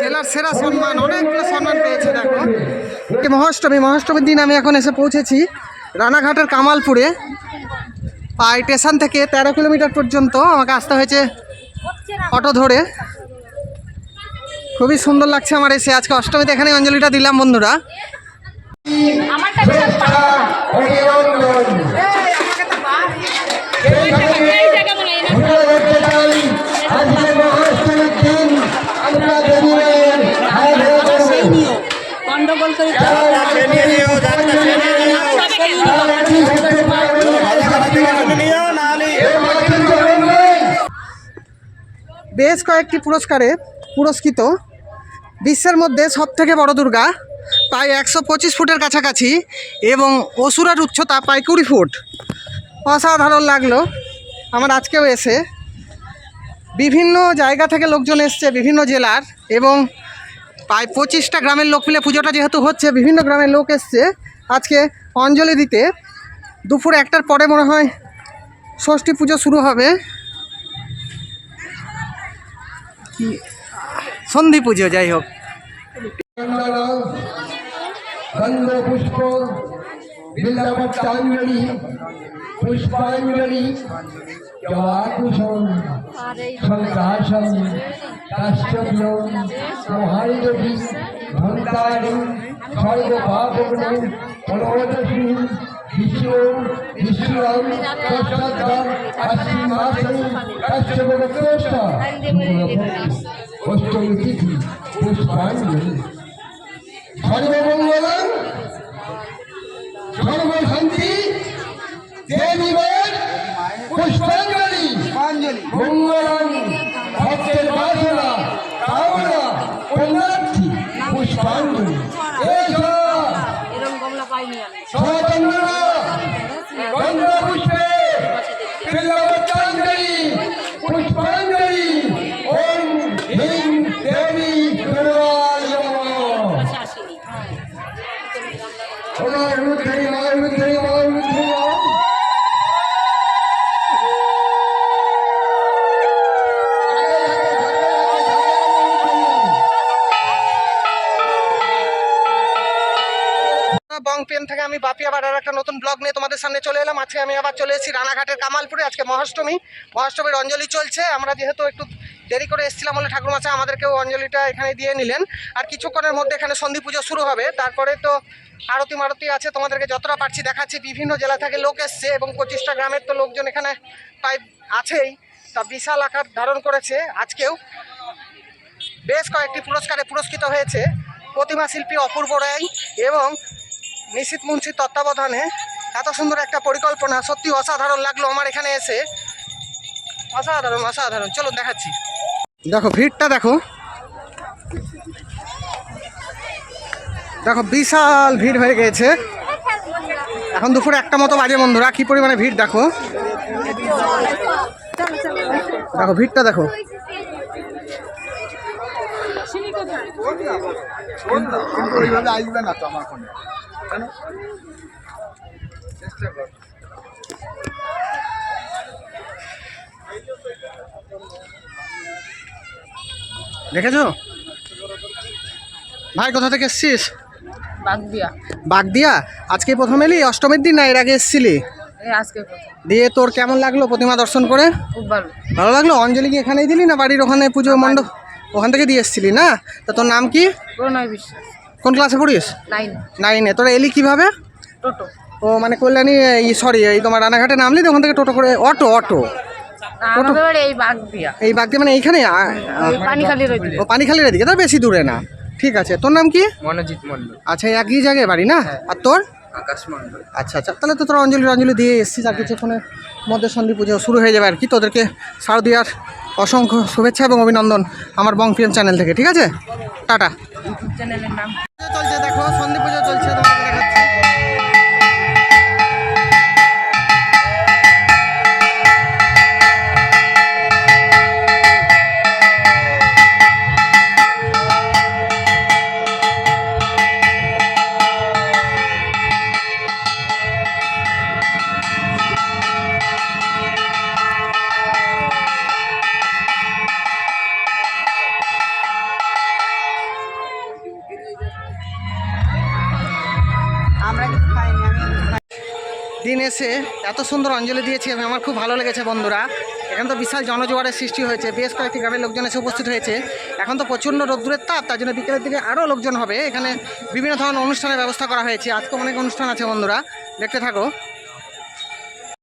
জেলার সেরা সম্মান অনেকগুলো সম্মান পেয়েছে দেখো। মহাষ্টমী মহাষ্টমীর দিন আমি এখন এসে পৌঁছেছি রানাঘাটের কামালপুরে। পাই স্টেশন থেকে তেরো কিলোমিটার পর্যন্ত আমাকে আসতে হয়েছে অটো ধরে। খুবই সুন্দর লাগছে আমার এসে। আজকে অষ্টমীতে এখানে অঞ্জলিটা দিলাম বন্ধুরা। আমারটা বেশ কয়েকটি পুরস্কারে পুরস্কৃত বিশ্বের মধ্যে সব থেকে বড় দুর্গা, প্রায় একশো পঁচিশ ফুটের কাছাকাছি, এবং অসুরের উচ্চতা প্রায় কুড়ি ফুট। অসাধারণ লাগল। আমার আজকেও এসে। বিভিন্ন জায়গা থেকে লোকজন এসছে বিভিন্ন জেলার, এবং প্রায় পঁচিশটা গ্রামের লোক মিলে পুজোটা যেহেতু হচ্ছে, বিভিন্ন গ্রামের লোক এসছে। আজকে অঞ্জলি দিতে। দুপুর একটার পরে মনে হয় ষষ্ঠী পুজো শুরু হবে। সন্ধি পুজো, যাই হোক। পুষ্পাঞ্জলি কাশ্যপ্য মহাদেবী ধন্তারি সর্বপাপগ্ন পরবতী বিষ্ণু বিষ্ণুরাম পশ্চাৎ সর্বমঙ্গলম পেন থেকে আমি বাপি আবার আর একটা নতুন ব্লগ নিয়ে তোমাদের সামনে চলে এলাম। আজকে আমি আবার চলে এসেছি রানাঘাটের কামালপুরে, আজকে মহাষ্টমী। মহাষ্টমীর অঞ্জলি চলছে। আমরা যেহেতু একটু দেরি করে এসেছিলাম বলে ঠাকুরমাচা আমাদেরকেও অঞ্জলিটা এখানে দিয়ে নিলেন। আর কিছুক্ষণের মধ্যে এখানে সন্ধি পুজো শুরু হবে। তারপরে তো আরতি মারতি আছে, তোমাদেরকে যতটা পারছি দেখাচ্ছি। বিভিন্ন জেলা থেকে লোক এসছে এবং পঁচিশটা গ্রামের তো লোকজন এখানে প্রায় আছেই। তা বিশাল আকার ধারণ করেছে। আজকেও বেশ কয়েকটি পুরস্কারে পুরস্কৃত হয়েছে। প্রতিমা শিল্পী অপূর্ব রায় এবং নিশিত মুন্সির তত্ত্বাবধানে এত সুন্দর একটা পরিকল্পনা, সত্যি অসাধারণ লাগল আমার এখানে এসে। অসাধারণ অসাধারণ। চলো দেখাচ্ছি। দেখো, ভিড়টা দেখো। দেখো, বিশাল ভিড় হয়ে গেছে। এখন দুপুরে একটা মতো বাজে বন্ধুরা, কি পরিমাণে ভিড় দেখো। দেখো, ভিড়টা দেখো। দেখেছ? ভাই, কোথা থেকে এসছিস? বাগদিয়া। বাগদিয়া? আজকে প্রথম এলি? অষ্টমীর দিন না এর আগে এসছিলি? আজকে দিয়ে তোর কেমন লাগল প্রতিমা দর্শন করে? খুব ভালো। ভালো লাগল? অঞ্জলি কি এখানেই দিলি না বাড়ির ওখানে পুজো মণ্ডপ? ওখান থেকে দিয়ে এসছিলি না? তা তোর নাম কি? প্রণয় বিশ্বাস। কোন ক্লাসে পড়িস? নাইন নাইনে তোরা এলি কীভাবে? টোটো। ও মানে কল্যাণী এই সরি এই তোমার রানাঘাটে নামলি তো ওখান থেকে টোটো করে অটো অটো। এই বাগদিয়া। এই বাগদি মানে এইখানে পানিখালির ওই দিকে। ও পানিখালির এদিকে। তো বেশি দূরে না। ঠিক আছে। তোর নাম কি? মনোজিৎ মন্ডল আচ্ছা একই জায়গায় বাড়ি না? আর তোর? আকাশ মন্ডল আচ্ছা আচ্ছা তাহলে তো তোরা অঞ্জলি অঞ্জলি দিয়ে এসছিস আর কিছুক্ষণের মধ্যে সন্ধি পুজো শুরু হয়ে যাবে আর কি। তোদেরকে শারদীয়ার অসংখ্য শুভেচ্ছা এবং অভিনন্দন আমার বং পিএম চ্যানেল থেকে ঠিক আছে? টাটা। চ্যানেলের নাম। চলছে দেখো সন্ধি পুজো চলছে দিন এসে এত সুন্দর অঞ্জলি দিয়েছি আমি। আমার খুব ভালো লেগেছে বন্ধুরা। এখানে তো বিশাল জনজোয়ারের সৃষ্টি হয়েছে। বেশ কয়েকটি গ্রামের লোকজন এসে উপস্থিত হয়েছে। এখন তো প্রচণ্ড রোদ্দুরের তাপ, তার জন্য বিকেলের দিকে আরও লোকজন হবে। এখানে বিভিন্ন ধরনের অনুষ্ঠানের ব্যবস্থা করা হয়েছে। আজকে অনেক অনুষ্ঠান আছে বন্ধুরা। দেখতে থাকো।